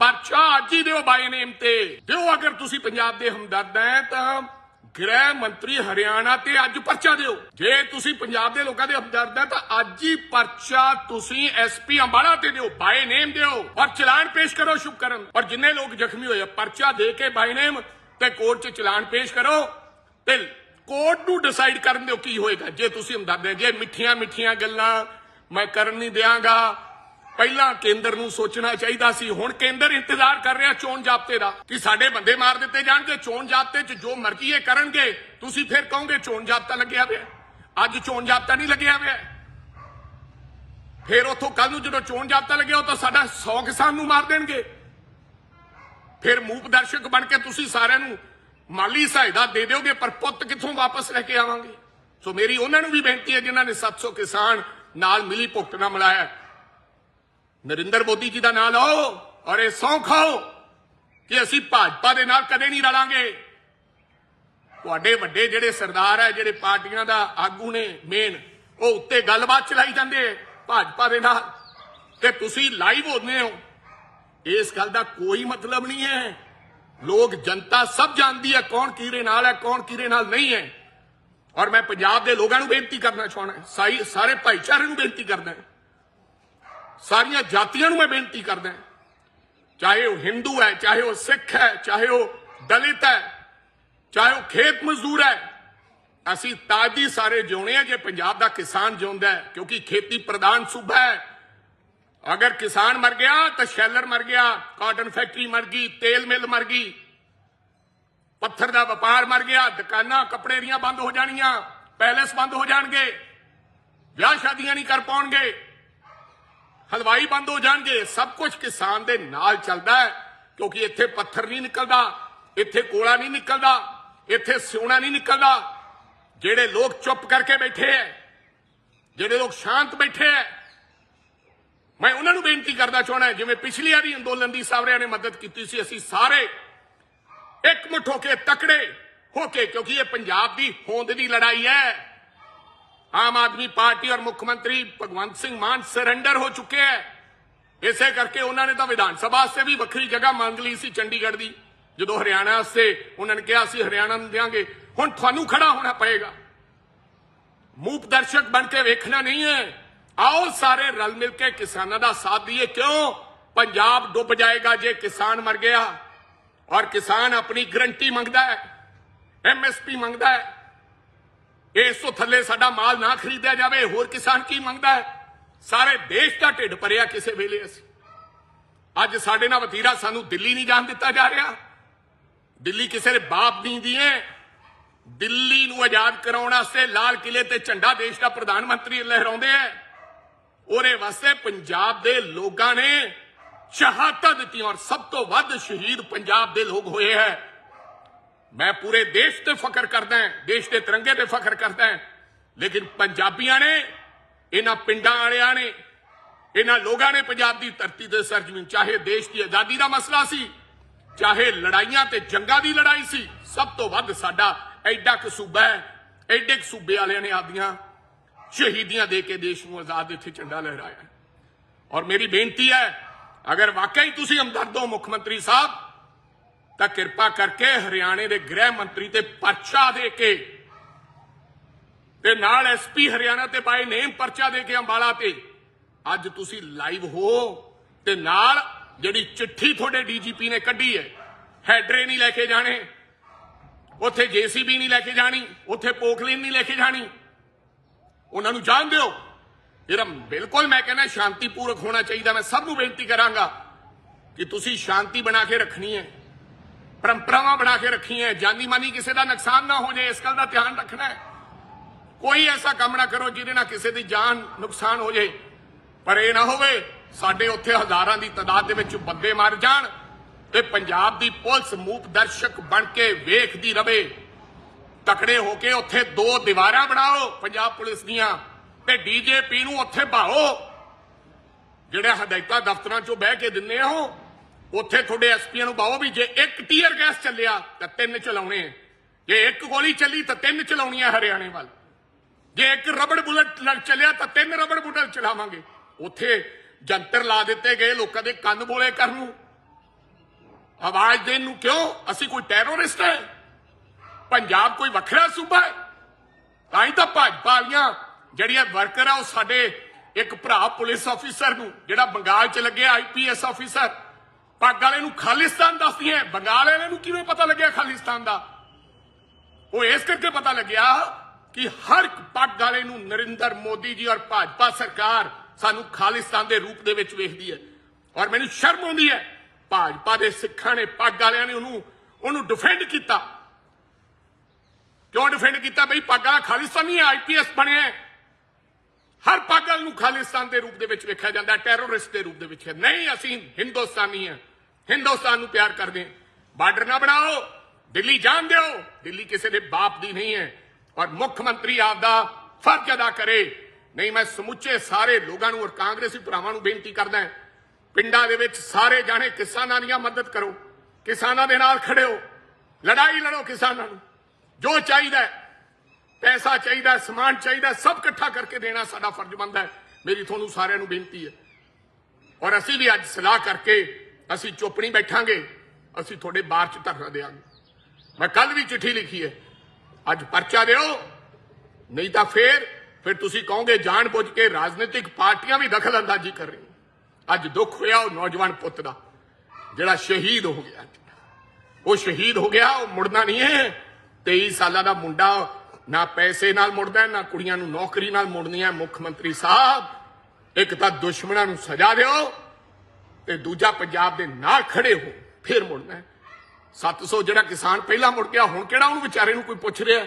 ਪਰਚਾ ਅੱਜ ਹੀ ਦਿਓ ਬਾਈ ਨੇਮ ਤੇ। ਦਿਓ ਅਗਰ ਤੁਸੀਂ ਪੰਜਾਬ ਦੇ ਹਮਦਰਦ ਹੈ ਤਾਂ ਗ੍ਰਹਿ ਮੰਤਰੀ ਹਰਿਆਣਾ ਤੇ ਅੱਜ ਪਰਚਾ ਦਿਓ। ਜੇ ਤੁਸੀਂ ਪੰਜਾਬ ਦੇ ਲੋਕਾਂ ਦੇ ਹਮਦਰਦ ਹੈ ਤਾਂ ਅੱਜ ਹੀ ਪਰਚਾ ਤੁਸੀਂ ਐਸਪੀ ਅੰਬਾਲਾ ਤੇ ਦਿਓ। ਬਾਈ ਨੇਮ ਦਿਓ। ਔਰ ਚਲਾਨ ਪੇਸ਼ ਕਰੋ ਸ਼ੁਭਕਰਨ ਔਰ ਜਿੰਨੇ ਲੋਕ ਜ਼ਖਮੀ ਹੋਏ ਪਰਚਾ ਦੇ ਕੇ ਬਾਈ ਨੇਮ ਤੇ ਕੋਰਟ 'ਚ ਚਲਾਨ ਪੇਸ਼ ਕਰੋ ਤੇ ਕੋਰਟ ਨੂੰ ਡਿਸਾਈਡ ਕਰਨ ਦਿਓ ਕੀ ਹੋਏਗਾ। ਜੇ ਤੁਸੀਂ ਹਮਦਰਦ ਹੈ, ਜੇ ਮਿੱਠੀਆਂ ਮਿੱਠੀਆਂ ਗੱਲਾਂ ਮੈਂ ਕਰਨ ਨਹੀਂ ਦਿਆਂਗਾ ਪਹਿਲਾਂ ਕੇਂਦਰ ਨੂੰ ਸੋਚਣਾ ਚਾਹੀਦਾ ਸੀ, ਹੁਣ ਕੇਂਦਰ ਇੰਤਜ਼ਾਰ ਕਰ ਰਿਹਾ ਚੋਣ ਜਾਬਤੇ ਦਾ ਕਿ ਸਾਡੇ ਬੰਦੇ ਮਾਰ ਦਿੱਤੇ ਜਾਣਗੇ, ਚੋਣ ਜਾਬਤੇ 'ਚ ਜੋ ਮਰਜ਼ੀ ਇਹ ਕਰਨਗੇ, ਤੁਸੀਂ ਫਿਰ ਕਹੋਗੇ ਚੋਣ ਜਾਬਤਾ ਲੱਗਿਆ ਹੋਇਆ ਅੱਜ ਚੋਣ ਜਾਬਤਾ ਨਹੀਂ ਲੱਗਿਆ ਹੋਇਆ ਫਿਰ ਉਥੋਂ ਕੱਲ ਨੂੰ ਜਦੋਂ ਚੋਣ ਜਾਬਤਾ ਲੱਗਿਆ, ਉਹ ਤਾਂ ਸਾਡਾ 100 ਕਿਸਾਨ ਨੂੰ ਮਾਰ ਦੇਣਗੇ। ਫਿਰ ਮੂਪ ਦਰਸ਼ਕ ਬਣ ਕੇ ਤੁਸੀਂ ਸਾਰਿਆਂ ਨੂੰ ਮਾਲੀ ਸਹਾਇਤਾ ਦੇ ਦਿਓਗੇ, ਪਰ ਪੁੱਤ ਕਿੱਥੋਂ ਵਾਪਸ ਲੈ ਕੇ ਆਵਾਂਗੇ? ਸੋ ਮੇਰੀ ਉਹਨਾਂ ਨੂੰ ਵੀ ਬੇਨਤੀ ਹੈ ਜਿਨ੍ਹਾਂ ਨੇ 700 ਕਿਸਾਨ ਨਾਲ ਮਿਲੀ ਭੁਗਤਣਾ ਮਿਲਾਇਆ। ਨਰਿੰਦਰ ਮੋਦੀ ਜੀ ਦਾ ਨਾਮ ਲਓ ਔਰ ਇਹ ਸੌਂ ਖਾਓ ਕਿ ਅਸੀਂ ਭਾਜਪਾ ਦੇ ਨਾਲ ਕਦੇ ਨਹੀਂ ਰਲਾਂਗੇ। ਤੁਹਾਡੇ ਵੱਡੇ ਜਿਹੜੇ ਸਰਦਾਰ ਹੈ, ਜਿਹੜੇ ਪਾਰਟੀਆਂ ਦਾ ਆਗੂ ਨੇ ਮੇਨ ਉਹ ਉੱਤੇ ਗੱਲਬਾਤ ਚਲਾਈ ਜਾਂਦੇ ਹੈ ਭਾਜਪਾ ਦੇ ਨਾਲ। ਤੇ ਤੁਸੀਂ ਲਾਈਵ ਹੁੰਦੇ ਹੋ। ਇਸ ਗੱਲ ਦਾ ਕੋਈ ਮਤਲਬ ਨਹੀਂ ਹੈ। ਲੋਕ ਜਨਤਾ ਸਭ ਜਾਣਦੀ ਹੈ ਕੌਣ ਕਿਹਦੇ ਨਾਲ ਹੈ, ਕੌਣ ਕਿਹਦੇ ਨਾਲ ਨਹੀਂ ਹੈ। ਔਰ ਮੈਂ ਪੰਜਾਬ ਦੇ ਲੋਕਾਂ ਨੂੰ ਬੇਨਤੀ ਕਰਨਾ ਚਾਹੁੰਦਾ ਸਾਈ ਸਾਰੇ ਭਾਈਚਾਰੇ ਨੂੰ ਬੇਨਤੀ ਕਰਦਾ ਸਾਰੀਆਂ ਜਾਤੀਆਂ ਨੂੰ ਮੈਂ ਬੇਨਤੀ ਕਰਦਾ ਚਾਹੇ ਉਹ ਹਿੰਦੂ ਹੈ, ਚਾਹੇ ਉਹ ਸਿੱਖ ਹੈ, ਚਾਹੇ ਉਹ ਦਲਿਤ ਹੈ, ਚਾਹੇ ਉਹ ਖੇਤ ਮਜ਼ਦੂਰ ਹੈ, ਅਸੀਂ ਤਾਜੀ ਸਾਰੇ ਜਿਉਣੇ ਆ ਜੇ ਪੰਜਾਬ ਦਾ ਕਿਸਾਨ ਜਿਉਂਦਾ ਹੈ, ਕਿਉਂਕਿ ਖੇਤੀ ਪ੍ਰਧਾਨ ਸੂਬਾ ਹੈ। ਅਗਰ ਕਿਸਾਨ ਮਰ ਗਿਆ ਤਾਂ ਸ਼ੈਲਰ ਮਰ ਗਿਆ, ਕਾਟਨ ਫੈਕਟਰੀ ਮਰ ਗਈ, ਤੇਲ ਮਿਲ ਮਰ ਗਈ, ਪੱਥਰ ਦਾ ਵਪਾਰ ਮਰ ਗਿਆ, ਦੁਕਾਨਾਂ, ਕੱਪੜੇ ਦੀਆਂ ਬੰਦ ਹੋ ਜਾਣੀਆਂ, ਪੈਲੇਸ ਬੰਦ ਹੋ ਜਾਣਗੇ, ਵਿਆਹ ਸ਼ਾਦੀਆਂ ਨਹੀਂ ਕਰ ਪਾਉਣਗੇ। ਹਲਵਾਈ ਬੰਦ ਹੋ ਜਾਣਗੇ। ਸਭ ਕੁਝ ਕਿਸਾਨ ਦੇ ਨਾਲ ਚੱਲਦਾ ਹੈ, ਕਿਉਂਕਿ ਇੱਥੇ ਪੱਥਰ ਨਹੀਂ ਨਿਕਲਦਾ, ਇੱਥੇ ਕੋਲਾ ਨਹੀਂ ਨਿਕਲਦਾ, ਇੱਥੇ ਸਿਉਣਾ ਨਹੀਂ ਨਿਕਲਦਾ। ਜਿਹੜੇ ਲੋਕ ਚੁੱਪ ਕਰਕੇ ਬੈਠੇ ਐ ਜਿਹੜੇ ਲੋਕ ਸ਼ਾਂਤ ਬੈਠੇ ਐ ਮੈਂ ਉਹਨਾਂ ਨੂੰ ਬੇਨਤੀ ਕਰਦਾ ਚਾਹਣਾ ਜਿਵੇਂ ਪਿਛਲੀ ਵਾਰੀ ਅੰਦੋਲਨ ਦੀ ਸਾਰਿਆਂ ਨੇ ਮਦਦ ਕੀਤੀ ਸੀ, ਅਸੀਂ ਸਾਰੇ ਇੱਕ ਮੁੱਠ ਹੋ ਕੇ ਤਕੜੇ ਹੋ ਕੇ, ਕਿਉਂਕਿ ਇਹ ਪੰਜਾਬ ਦੀ ਹੋਂਦ ਦੀ ਲੜਾਈ ਹੈ। ਆਮ ਆਦਮੀ ਪਾਰਟੀ ਔਰ ਮੁੱਖ ਮੰਤਰੀ ਭਗਵੰਤ ਸਿੰਘ ਮਾਨ ਸਰੈਂਡਰ ਹੋ ਚੁੱਕੇ ਹੈ ਇਸੇ ਕਰਕੇ ਉਹਨਾਂ ਨੇ ਤਾਂ ਵਿਧਾਨ ਸਭਾ ਵਾਸਤੇ ਵੀ ਵੱਖਰੀ ਜਗ੍ਹਾ ਮੰਗ ਲਈ ਸੀ ਚੰਡੀਗੜ੍ਹ ਦੀ। ਜਦੋਂ ਹਰਿਆਣਾ ਵਾਸਤੇ ਉਹਨਾਂ ਨੇ ਕਿਹਾ ਸੀ, ਹਰਿਆਣਾ ਨੂੰ ਦੇਵਾਂਗੇ ਹੁਣ ਤੁਹਾਨੂੰ ਖੜਾ ਹੋਣਾ ਪਏਗਾ। ਮੂਪ ਦਰਸ਼ਕ ਬਣ ਕੇ ਵੇਖਣਾ ਨਹੀਂ ਹੈ ਆਓ ਸਾਰੇ ਰਲ ਮਿਲ ਕੇ ਕਿਸਾਨਾਂ ਦਾ ਸਾਥ ਦਈਏ ਕਿਉਂ? ਪੰਜਾਬ ਡੁੱਬ ਜਾਏਗਾ ਜੇ ਕਿਸਾਨ ਮਰ ਗਿਆ। ਔਰ ਕਿਸਾਨ ਆਪਣੀ ਗਰੰਟੀ ਮੰਗਦਾ ਹੈ ਐਮਐਸਪੀ ਮੰਗਦਾ ਹੈ ਇਸ ਤੋਂ ਥੱਲੇ ਸਾਡਾ ਮਾਲ ਨਾ ਖਰੀਦਿਆ ਜਾਵੇ, ਹੋਰ ਕਿਸਾਨ ਕੀ ਮੰਗਦਾ ਹੈ? ਸਾਰੇ ਦੇਸ਼ ਦਾ ਢਿੱਡ ਭਰਿਆ ਕਿਸੇ ਵੇਲੇ ਅਸੀਂ। ਅੱਜ ਸਾਡੇ ਨਾਲ ਵਤੀਰਾ ਸਾਨੂੰ ਦਿੱਲੀ ਨਹੀਂ ਜਾਣ ਦਿੱਤਾ ਜਾ ਰਿਹਾ। ਦਿੱਲੀ ਕਿਸੇ ਦੇ ਬਾਪ ਨਹੀਂ ਦੀ ਦਿੱਲੀ ਨੂੰ ਆਜ਼ਾਦ ਕਰਾਉਣ ਵਾਸਤੇ ਲਾਲ ਕਿਲੇ ਤੇ ਝੰਡਾ ਦੇਸ਼ ਦਾ ਪ੍ਰਧਾਨ ਮੰਤਰੀ ਲਹਿਰਾਉਂਦੇ ਹੈ ਉਹਦੇ ਵਾਸਤੇ ਪੰਜਾਬ ਦੇ ਲੋਕਾਂ ਨੇ ਸ਼ਹਾਦਤਾਂ ਦਿੱਤੀਆਂ ਔਰ ਸਭ ਤੋਂ ਵੱਧ ਸ਼ਹੀਦ ਪੰਜਾਬ ਦੇ ਲੋਕ ਹੋਏ ਹੈ। ਮੈਂ ਪੂਰੇ ਦੇਸ਼ ਤੇ ਫਖਰ ਕਰਦਾ ਹਾਂ, ਦੇਸ਼ ਦੇ ਤਿਰੰਗੇ ਤੇ ਫਖਰ ਕਰਦਾ ਹਾਂ। ਲੇਕਿਨ ਪੰਜਾਬੀਆਂ ਨੇ, ਇਹਨਾਂ ਪਿੰਡਾਂ ਵਾਲਿਆਂ ਨੇ, ਇਹਨਾਂ ਲੋਕਾਂ ਨੇ ਪੰਜਾਬ ਦੀ ਧਰਤੀ ਤੇ ਸਰਜਮੀਨ, ਚਾਹੇ ਦੇਸ਼ ਦੀ ਆਜ਼ਾਦੀ ਦਾ ਮਸਲਾ ਸੀ, ਚਾਹੇ ਲੜਾਈਆਂ ਤੇ ਜੰਗਾਂ ਦੀ ਲੜਾਈ ਸੀ, ਸਭ ਤੋਂ ਵੱਧ ਸਾਡਾ ਐਡਾ ਕੁ ਸੂਬਾ ਹੈ, ਐਡੇ ਕੁ ਸੂਬੇ ਵਾਲਿਆਂ ਨੇ ਆਪਦੀਆਂ ਸ਼ਹੀਦੀਆਂ ਦੇ ਕੇ ਦੇਸ਼ ਨੂੰ ਆਜ਼ਾਦ ਇੱਥੇ ਝੰਡਾ ਲਹਿਰਾਇਆ ਔਰ ਮੇਰੀ ਬੇਨਤੀ ਹੈ, ਅਗਰ ਵਾਕਈ ਤੁਸੀਂ ਹਮਦਰਦ ਹੋ ਮੁੱਖ ਮੰਤਰੀ ਸਾਹਿਬ ਤਾਂ ਕਿਰਪਾ ਕਰਕੇ ਹਰਿਆਣੇ ਦੇ ਗ੍ਰਹਿ ਮੰਤਰੀ ਤੇ ਪਰਚਾ ਦੇ ਕੇ ਤੇ ਨਾਲ ਐਸਪੀ ਹਰਿਆਣਾ ਤੇ ਬਾਈ ਨੇਮ ਪਰਚਾ ਦੇ ਕੇ ਅੰਬਾਲਾ ਤੇ ਅੱਜ ਤੁਸੀਂ ਲਾਈਵ ਹੋ ਤੇ ਨਾਲ ਜਿਹੜੀ ਚਿੱਠੀ ਤੁਹਾਡੇ ਡੀਜੀਪੀ ਨੇ ਕੱਢੀ ਹੈ, ਹੈਡਰੇ ਨਹੀਂ ਲੈ ਕੇ ਜਾਣੇ, ਉੱਥੇ ਜੀਸੀਬੀ ਨਹੀਂ ਲੈ ਕੇ ਜਾਣੀ, ਉੱਥੇ ਪੋਖਲੀਨ ਨਹੀਂ ਲੈ ਕੇ ਜਾਣੀ। ਉਹਨਾਂ ਨੂੰ ਜਾਣ ਦਿਓ। ਇਹਦਾ ਬਿਲਕੁਲ ਮੈਂ ਕਹਿੰਦਾ ਸ਼ਾਂਤੀਪੂਰਵਕ ਹੋਣਾ ਚਾਹੀਦਾ, ਮੈਂ ਸਭ ਨੂੰ ਬੇਨਤੀ ਕਰਾਂਗਾ ਕਿ ਤੁਸੀਂ ਸ਼ਾਂਤੀ ਬਣਾ ਕੇ ਰੱਖਣੀ ਹੈ। ਪਰੰਪਰਾਵਾਂ ਬਣਾ ਕੇ ਰੱਖੀਆਂ ਜਾਨੀ ਮਾਨੀ ਕਿਸੇ ਦਾ ਨੁਕਸਾਨ ਨਾ ਹੋ ਜਾਏ, ਇਸ ਗੱਲ ਦਾ ਧਿਆਨ ਰੱਖਣਾ ਹੈ। ਕੋਈ ਐਸਾ ਕੰਮ ਨਾ ਕਰੋ ਜਿਹਦੇ ਨਾਲ ਕਿਸੇ ਦੀ ਜਾਨ ਨੁਕਸਾਨ ਹੋ ਜਾਏ। ਪਰ ਇਹ ਨਾ ਹੋਵੇ, ਸਾਡੇ ਉੱਥੇ ਹਜ਼ਾਰਾਂ ਦੀ ਤਾਦਾਦ ਦੇ ਵਿੱਚ ਬੰਦੇ ਮਰ ਜਾਣ ਤੇ ਪੰਜਾਬ ਦੀ ਪੁਲਿਸ ਮੂਪ ਦਰਸ਼ਕ ਬਣ ਕੇ ਵੇਖਦੀ ਰਵੇ। ਤਕੜੇ ਹੋ ਕੇ ਉੱਥੇ ਦੋ ਦੀਵਾਰਾਂ ਬਣਾਓ, ਪੰਜਾਬ ਪੁਲਿਸ ਦੀਆਂ, ਤੇ ਡੀਜੇਪੀ ਨੂੰ ਉੱਥੇ ਭਾਓ। ਜਿਹੜੇ ਹਦਾਇਤਾਂ ਦਫ਼ਤਰਾਂ 'ਚੋਂ ਬਹਿ ਕੇ ਦਿੰਨੇ ਹੋ ਉੱਥੇ ਤੁਹਾਡੇ ਐਸਪੀਆਂ ਨੂੰ ਬਾਹੋ ਵੀ ਜੇ ਇੱਕ ਟੀਅਰ ਗੈਸ ਚੱਲਿਆ ਤਾਂ ਤਿੰਨ ਚਲਾਉਣੇ ਆ। ਜੇ ਇੱਕ ਗੋਲੀ ਚੱਲੀ ਤਾਂ ਤਿੰਨ ਚਲਾਉਣੀਆਂ ਹਰਿਆਣੇ ਵੱਲ। ਜੇ ਇੱਕ ਰਬੜ ਬੁਲਟ ਚੱਲਿਆ ਤਾਂ ਤਿੰਨ ਰਬੜ ਬੁਲਟ ਚਲਾਵਾਂਗੇ। ਉੱਥੇ ਜੰਤਰ ਲਾ ਦਿੱਤੇ ਗਏ ਲੋਕਾਂ ਦੇ ਕੰਨ ਬੋਲੇ ਕਰਨ ਨੂੰ। ਆਵਾਜ਼ ਦੇਣ ਨੂੰ ਕਿਉਂ? ਅਸੀਂ ਕੋਈ ਟੈਰੋਰਿਸਟ ਹੈ। ਪੰਜਾਬ ਕੋਈ ਵੱਖਰਾ ਸੂਬਾ ਹੈ। ਤਾਂ ਹੀ ਤਾਂ ਭਾਜਪਾ ਵਾਲੀਆਂ ਜਿਹੜੀਆਂ ਵਰਕਰ ਆ ਉਹ ਸਾਡੇ ਇੱਕ ਭਰਾ ਪੁਲਿਸ ਅਫੀਸਰ ਨੂੰ, ਜਿਹੜਾ ਬੰਗਾਲ 'ਚ ਲੱਗਿਆ ਆਈਪੀਐਸ ਅਫੀਸਰ ਪੱਗ ਵਾਲੇ ਨੂੰ ਖਾਲਿਸਤਾਨ ਦੱਸਦੀ ਹੈ। ਬੰਗਾਲ ਵਾਲੇ ਨੂੰ ਕਿਵੇਂ ਪਤਾ ਲੱਗਿਆ ਖਾਲਿਸਤਾਨ ਦਾ? ਉਹ ਇਸ ਕਰਕੇ ਪਤਾ ਲੱਗਿਆ ਕਿ ਹਰ ਪੱਗ ਵਾਲੇ ਨੂੰ ਨਰਿੰਦਰ ਮੋਦੀ ਜੀ ਔਰ ਭਾਜਪਾ ਸਰਕਾਰ ਸਾਨੂੰ ਖਾਲਿਸਤਾਨ ਦੇ ਰੂਪ ਦੇ ਵਿੱਚ ਵੇਖਦੀ ਹੈ। ਔਰ ਮੈਨੂੰ ਸ਼ਰਮ ਆਉਂਦੀ ਹੈ। ਭਾਜਪਾ ਦੇ ਸਿੱਖਾਂ ਨੇ ਪੱਗ ਵਾਲਿਆਂ ਨੇ ਉਹਨੂੰ ਉਹਨੂੰ ਡਿਫੈਂਡ ਕੀਤਾ। ਕਿਉਂ ਡਿਫੈਂਡ ਕੀਤਾ? ਬਈ ਪੱਗ ਵਾਲਾ ਖਾਲਿਸਤਾਨੀ ਹੈ ਆਈਪੀਐਸ ਬਣਿਆ ਹਰ ਪੱਗ ਵਾਲੇ ਨੂੰ ਖਾਲਿਸਤਾਨ ਦੇ ਰੂਪ ਦੇ ਵਿੱਚ ਵੇਖਿਆ ਜਾਂਦਾ ਟੈਰੋਰਿਸਟ ਦੇ ਰੂਪ ਦੇ ਵਿੱਚ। ਨਹੀਂ, ਅਸੀਂ ਹਿੰਦੁਸਤਾਨੀ ਹਾਂ। ਹਿੰਦੁਸਤਾਨ ਨੂੰ ਪਿਆਰ ਕਰਦੇ ਹਾਂ। ਬਾਰਡਰ ਨਾ ਬਣਾਓ, ਦਿੱਲੀ ਜਾਣ ਦਿਓ। ਦਿੱਲੀ ਕਿਸੇ ਦੇ ਬਾਪ ਦੀ ਨਹੀਂ ਹੈ। ਔਰ ਮੁੱਖ ਮੰਤਰੀ ਆਪ ਦਾ ਫਰਜ਼ ਅਦਾ ਕਰੇ। ਨਹੀਂ, ਮੈਂ ਸਮੁੱਚੇ ਸਾਰੇ ਲੋਕਾਂ ਨੂੰ ਔਰ ਕਾਂਗਰਸੀ ਭਰਾਵਾਂ ਨੂੰ ਬੇਨਤੀ ਕਰਦਾ ਪਿੰਡਾਂ ਦੇ ਵਿੱਚ ਸਾਰੇ ਜਾਣੇ ਕਿਸਾਨਾਂ ਦੀਆਂ ਮਦਦ ਕਰੋ। ਕਿਸਾਨਾਂ ਦੇ ਨਾਲ ਖੜਿਓ। ਲੜਾਈ ਲੜੋ ਕਿਸਾਨਾਂ ਨੂੰ। ਜੋ ਚਾਹੀਦਾ ਪੈਸਾ ਚਾਹੀਦਾ, ਸਮਾਨ ਚਾਹੀਦਾ, ਸਭ ਇਕੱਠਾ ਕਰਕੇ ਦੇਣਾ ਸਾਡਾ ਫਰਜ਼ ਬਣਦਾ ਹੈ। ਮੇਰੀ ਤੁਹਾਨੂੰ ਸਾਰਿਆਂ ਨੂੰ ਬੇਨਤੀ ਹੈ। ਔਰ ਅਸੀਂ ਵੀ ਅੱਜ ਸਲਾਹ ਕਰਕੇ ਅਸੀਂ ਚੁੱਪ ਨਹੀਂ ਬੈਠਾਂਗੇ, ਅਸੀਂ ਤੁਹਾਡੇ ਬਾਹਰ ਚ ਧਰਨਾ ਦੇਵਾਂਗੇ। ਮੈਂ ਕੱਲ ਵੀ ਚਿੱਠੀ ਲਿਖੀ ਹੈ, ਅੱਜ ਪਰਚਾ ਦਿਓ, ਨਹੀਂ ਤਾਂ ਫੇਰ, ਫਿਰ ਤੁਸੀਂ ਕਹੋਗੇ ਜਾਣ ਬੁੱਝ ਕੇ ਰਾਜਨੀਤਿਕ ਪਾਰਟੀਆਂ ਵੀ ਦਖਲ ਅੰਦਾਜ਼ੀ ਕਰ ਰਹੀਆਂ। ਅੱਜ ਦੁੱਖ ਹੋਇਆ ਉਹ ਨੌਜਵਾਨ ਪੁੱਤ ਦਾ, ਜਿਹੜਾ ਸ਼ਹੀਦ ਹੋ ਗਿਆ ਉਹ ਸ਼ਹੀਦ ਹੋ ਗਿਆ, ਉਹ ਮੁੜਨਾ ਨਹੀਂ ਹੈ। 23 ਸਾਲਾਂ ਦਾ ਮੁੰਡਾ, ਨਾ ਪੈਸੇ ਨਾਲ ਮੁੜਦਾ, ਨਾ ਕੁੜੀਆਂ ਨੂੰ ਨੌਕਰੀ ਨਾਲ ਮੁੜਨੀ ਹੈ ਮੁੱਖ ਮੰਤਰੀ ਸਾਹਿਬ। ਇੱਕ ਤਾਂ ਦੁਸ਼ਮਣਾਂ ਨੂੰ ਸਜ਼ਾ ਦਿਓ ਤੇ ਦੂਜਾ ਪੰਜਾਬ ਦੇ ਨਾਲ ਖੜੇ ਹੋ, ਫਿਰ ਮੁੜਨਾ ਹੈ। 700 ਜਿਹੜਾ ਕਿਸਾਨ ਪਹਿਲਾਂ ਮੁੜ ਗਿਆ, ਹੁਣ ਕਿਹੜਾ ਉਹਨੂੰ ਵਿਚਾਰੇ ਨੂੰ ਕੋਈ ਪੁੱਛ ਰਿਹਾ?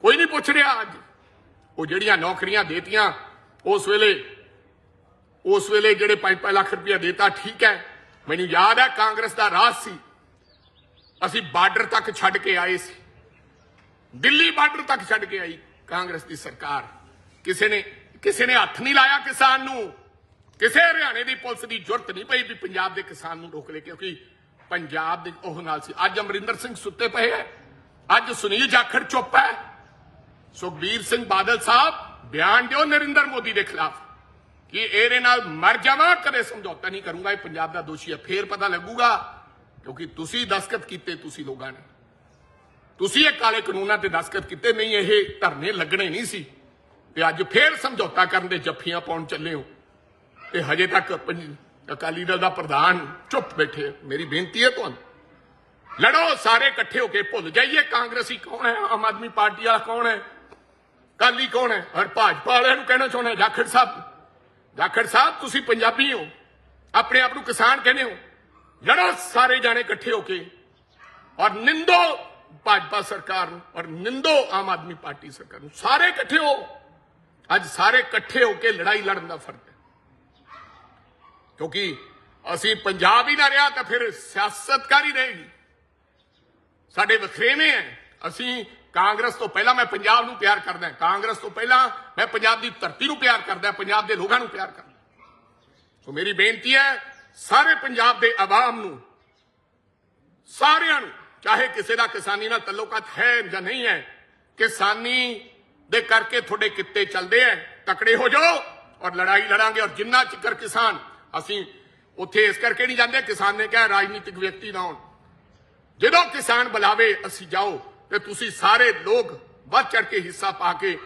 ਕੋਈ ਨਹੀਂ ਪੁੱਛ ਰਿਹਾ ਅੱਜ। ਉਹ ਜਿਹੜੀਆਂ ਨੌਕਰੀਆਂ ਦੇਤੀਆਂ, ਉਸ ਵੇਲੇ ਉਸ ਵੇਲੇ ਜਿਹੜੇ 5-5 ਲੱਖ ਰੁਪਇਆ ਦੇਤਾ, ਠੀਕ ਹੈ। ਮੈਨੂੰ ਯਾਦ ਹੈ ਕਾਂਗਰਸ ਦਾ ਰਾਜ ਸੀ। ਅਸੀਂ ਬਾਰਡਰ ਤੱਕ ਛੱਡ ਕੇ ਆਏ ਸੀ। ਦਿੱਲੀ ਬਾਰਡਰ ਤੱਕ ਛੱਡ ਕੇ ਆਈ ਕਾਂਗਰਸ ਦੀ ਸਰਕਾਰ। ਕਿਸੇ ਨੇ ਕਿਸੇ ਨੇ ਹੱਥ ਨਹੀਂ ਲਾਇਆ ਕਿਸਾਨ ਨੂੰ। ਕਿਸੇ ਹਰਿਆਣੇ ਦੀ ਪੁਲਿਸ ਦੀ ਜ਼ਰੂਰਤ ਨਹੀਂ ਪਈ ਵੀ ਪੰਜਾਬ ਦੇ ਕਿਸਾਨ ਨੂੰ ਰੋਕ ਲੈ, ਕਿਉਂਕਿ ਪੰਜਾਬ ਦੇ ਉਹ ਨਾਲ ਸੀ। ਅੱਜ ਅਮਰਿੰਦਰ ਸਿੰਘ ਸੁੱਤੇ ਪਏ ਹੈ ਅੱਜ ਸੁਨੀਲ ਜਾਖੜ ਚੁੱਪ ਹੈ ਸੁਖਬੀਰ ਸਿੰਘ ਬਾਦਲ ਸਾਹਿਬ, ਬਿਆਨ ਦਿਓ ਨਰਿੰਦਰ ਮੋਦੀ ਦੇ ਖਿਲਾਫ ਕਿ ਇਹਦੇ ਨਾਲ ਮਰ ਜਾਵਾਂ, ਕਦੇ ਸਮਝੌਤਾ ਨਹੀਂ ਕਰੂੰਗਾ, ਇਹ ਪੰਜਾਬ ਦਾ ਦੋਸ਼ੀ ਹੈ ਫੇਰ ਪਤਾ ਲੱਗੂਗਾ, ਕਿਉਂਕਿ ਤੁਸੀਂ ਦਸਖਤ ਕੀਤੇ, ਤੁਸੀਂ ਲੋਕਾਂ ਨੇ। ਤੁਸੀਂ ਇਹ ਕਾਲੇ ਕਾਨੂੰਨਾਂ ਤੇ ਦਸਖਤ ਕੀਤੇ, ਨਹੀਂ, ਇਹ ਧਰਨੇ ਲੱਗਣੇ ਨਹੀਂ ਸੀ। ਤੇ ਅੱਜ ਫੇਰ ਸਮਝੌਤਾ ਕਰਨ ਦੇ ਜੱਫੀਆਂ ਪਾਉਣ ਚੱਲੇ ਹੋ। ਤੇ ਹਜੇ ਤੱਕ ਅਕਾਲੀ ਦਲ ਦਾ ਪ੍ਰਧਾਨ ਚੁੱਪ ਬੈਠੇ ਮੇਰੀ ਬੇਨਤੀ ਹੈ ਤੁਹਾਨੂੰ, ਲੜੋ, ਸਾਰੇ ਇਕੱਠੇ ਹੋ ਕੇ ਭੁੱਲ ਜਾਈਏ ਕਾਂਗਰਸੀ ਕੌਣ ਹੈ, ਆਮ ਆਦਮੀ ਪਾਰਟੀ ਵਾਲਾ ਕੌਣ ਹੈ ਕਾਲੀ ਕੌਣ ਹੈ ਔਰ ਭਾਜਪਾ ਵਾਲਿਆਂ ਨੂੰ ਕਹਿਣਾ ਚਾਹੁੰਦਾ ਜਾਖੜ ਸਾਹਿਬ ਜਾਖੜ ਸਾਹਿਬ, ਤੁਸੀਂ ਪੰਜਾਬੀ ਹੋ, ਆਪਣੇ ਆਪ ਨੂੰ ਕਿਸਾਨ ਕਹਿੰਦੇ ਹੋ। ਲੜੋ, ਸਾਰੇ ਜਾਣੇ ਇਕੱਠੇ ਹੋ ਕੇ, ਔਰ ਨਿੰਦੋ ਭਾਜਪਾ ਸਰਕਾਰ ਨੂੰ, ਔਰ ਨਿੰਦੋ ਆਮ ਆਦਮੀ ਪਾਰਟੀ ਸਰਕਾਰ ਨੂੰ। ਸਾਰੇ ਇਕੱਠੇ ਹੋ, ਅੱਜ ਸਾਰੇ ਇਕੱਠੇ ਹੋ ਕੇ ਲੜਾਈ ਲੜਨ ਦਾ ਫਰਜ਼ ਕਿਉਂਕਿ ਅਸੀਂ ਪੰਜਾਬ ਹੀ ਨਾ ਰਿਹਾ ਤਾਂ ਫਿਰ ਸਿਆਸਤਕਾਰ ਹੀ ਰਹੇਗੀ। ਸਾਡੇ ਵਖਰੇਵੇਂ ਹੈ ਅਸੀਂ ਕਾਂਗਰਸ ਤੋਂ ਪਹਿਲਾਂ ਮੈਂ ਪੰਜਾਬ ਨੂੰ ਪਿਆਰ ਕਰਦਾ ਕਾਂਗਰਸ ਤੋਂ ਪਹਿਲਾਂ ਮੈਂ ਪੰਜਾਬ ਦੀ ਧਰਤੀ ਨੂੰ ਪਿਆਰ ਕਰਦਾ ਪੰਜਾਬ ਦੇ ਲੋਕਾਂ ਨੂੰ ਪਿਆਰ ਕਰਦਾ ਸੋ ਮੇਰੀ ਬੇਨਤੀ ਹੈ ਸਾਰੇ ਪੰਜਾਬ ਦੇ ਆਵਾਮ ਨੂੰ, ਸਾਰਿਆਂ ਨੂੰ, ਚਾਹੇ ਕਿਸੇ ਦਾ ਕਿਸਾਨੀ ਨਾਲ ਤਾਲੁਕਾਤ ਹੈ ਜਾਂ ਨਹੀਂ ਹੈ, ਕਿਸਾਨੀ ਦੇ ਕਰਕੇ ਤੁਹਾਡੇ ਕਿੱਤੇ ਚੱਲਦੇ ਐ। ਤਕੜੇ ਹੋ ਜਾਓ ਔਰ ਲੜਾਈ ਲੜਾਂਗੇ ਔਰ ਜਿੰਨਾ ਚਿਕਰ ਕਿਸਾਨ ਅਸੀਂ ਉੱਥੇ ਇਸ ਕਰਕੇ ਨਹੀਂ ਜਾਂਦੇ ਕਿਸਾਨ ਨੇ ਕਿਹਾ ਰਾਜਨੀਤਿਕ ਵਿਅਕਤੀ ਨਾ ਹੋਣ। ਜਦੋਂ ਕਿਸਾਨ ਬੁਲਾਵੇ ਅਸੀਂ ਜਾਓ ਤੇ ਤੁਸੀਂ ਸਾਰੇ ਲੋਕ ਵੱਧ ਚੜ ਕੇ ਹਿੱਸਾ ਪਾ ਕੇ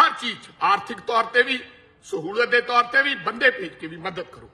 ਹਰ ਚੀਜ਼ 'ਚ, ਆਰਥਿਕ ਤੌਰ ਤੇ ਵੀ ਸਹੂਲਤ ਦੇ ਤੌਰ ਤੇ ਵੀ ਬੰਦੇ ਭੇਜ ਕੇ ਵੀ ਮਦਦ ਕਰੋ।